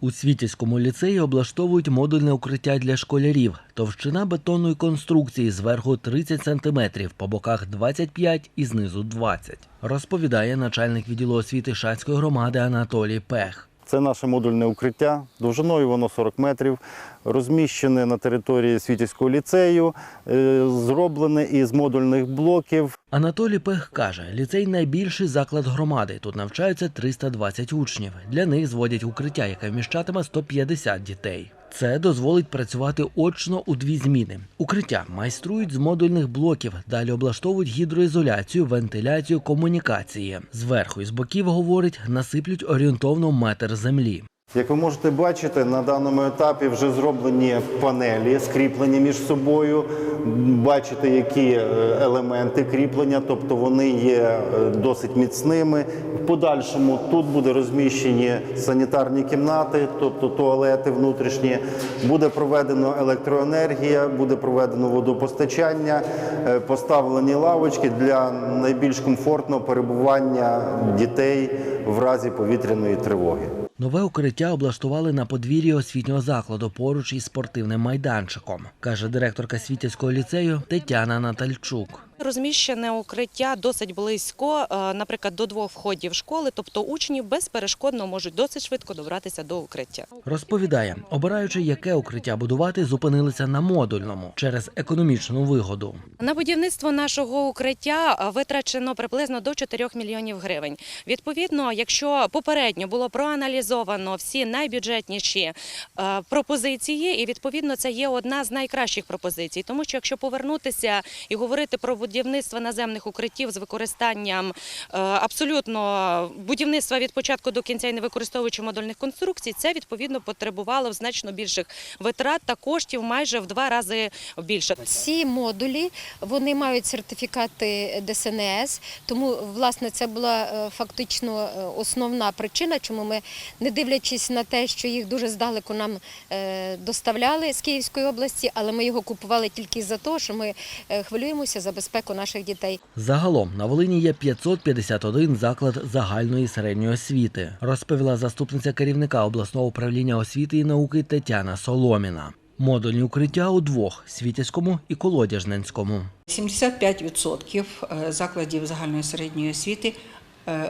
У Світівському ліцеї облаштовують модульне укриття для школярів. Товщина бетонної конструкції зверху 30 см, по боках 25 і знизу 20. Розповідає начальник відділу освіти Шацької громади Анатолій Пех. Це наше модульне укриття. Довжиною воно 40 метрів, розміщене на території Світівського ліцею, е, зроблене із модульних блоків. Анатолій Пех каже, ліцей найбільший заклад громади. Тут навчаються 320 учнів. Для них зводять укриття, яке вміщатиме 150 дітей. Це дозволить працювати очно у дві зміни. Укриття майструють з модульних блоків, далі облаштовують гідроізоляцію, вентиляцію, комунікації. Зверху і з боків, говорить, насиплють орієнтовно метр землі. Як ви можете бачити, на даному етапі вже зроблені панелі, скріплені між собою. Бачите, які е, елементи кріплення, тобто вони є е, досить міцними. В подальшому тут буде розміщені санітарні кімнати, тобто туалети внутрішні. Буде проведено електроенергія, буде проведено водопостачання, е, поставлені лавочки для найбільш комфортного перебування дітей в разі повітряної тривоги. Нове укриття облаштували на подвір'ї освітнього закладу поруч із спортивним майданчиком, каже директорка Світівського ліцею Тетяна Натальчук. Розміщене укриття досить близько, е, наприклад, до двох входів школи, тобто учні безперешкодно можуть досить швидко добратися до укриття. Розповідає, обираючи, яке укриття будувати, зупинилися на модульному через економічну вигоду. На будівництво нашого укриття е, витрачено приблизно до 4 мільйонів гривень. Відповідно, якщо попередньо було проаналізовано всі найбюджетніші е, пропозиції, і відповідно це є одна з найкращих пропозицій, тому що якщо повернутися і говорити про будівництво наземних укриттів з використанням е, абсолютно будівництва від початку до кінця і не використовуючи модульних конструкцій, це відповідно потребувало значно більших витрат та коштів майже в два рази більше. Ці модулі вони мають сертифікати ДСНС, тому власне це була е, фактично е, основна причина, чому ми, не дивлячись на те, що їх дуже здалеку нам доставляли з Київської області, але ми його купували тільки за те, що ми хвилюємося за безпеку наших дітей. Загалом на Волині є 551 заклад загальної середньої освіти, розповіла заступниця керівника обласного управління освіти і науки Тетяна Соломіна. Модульні укриття у двох Світязькому і Колодяжненському. 75% е, закладів загальної середньої освіти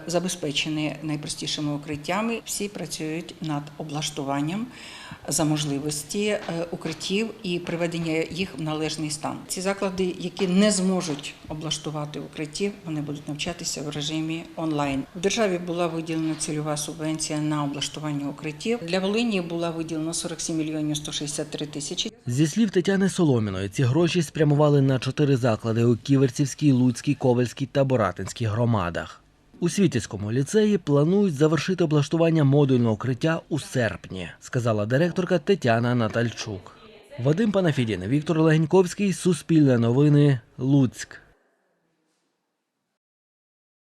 забезпечені найпростішими укриттями. Всі працюють над облаштуванням за можливості е, укриттів і приведення їх в належний стан. Ці заклади, які не зможуть облаштувати укриттів, вони будуть навчатися в режимі онлайн. В державі була виділена цільова субвенція на облаштування укриттів. Для Волині була виділена 47 мільйонів 163 тисячі. Зі слів Тетяни Соломіної, ці гроші спрямували на чотири заклади у Ківерцівській, Луцькій, Ковальській та Боратинській громадах. У Світівському ліцеї планують завершити облаштування модульного укриття у серпні, сказала директорка Тетяна Натальчук. Вадим Панафідін, Віктор Легеньковський, Суспільне новини, Луцьк.